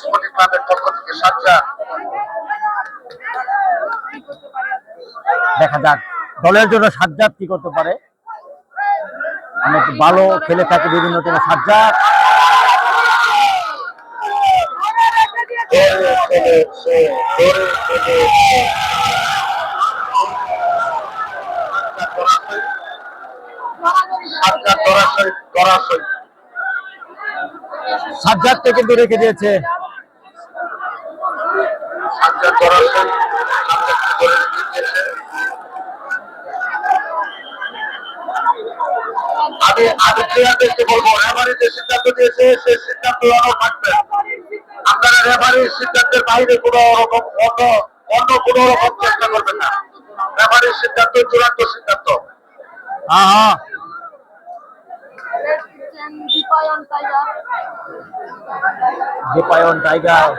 Sporting ক্লাবের পক্ষ থেকে সাজ্জাদ দেখা যাক। দলের জন্য সাজ্জাদ কি করতে পারে? অনেক ভালো খেলে থাকে বিভিন্ন টিমে সাজ্জাদ। সাজ্জাদকে কিন্তু রেখে দিয়েছে রেখে দিয়েছে আমি আমি প্লেয়ারদেরকে বলব রেফারি যে সিদ্ধান্ত দিয়েছে সেই সিদ্ধান্ত আরও থাকবে। আপনারা রেফারির সিদ্ধান্তের বাইরে কোনো রকম অন্য অন্য কোনো রকম চেষ্টা করবেন না। রেফারির সিদ্ধান্ত চূড়ান্ত সিদ্ধান্ত। হ্যাঁ হ্যাঁ। Dipayan tiger Dipayan tiger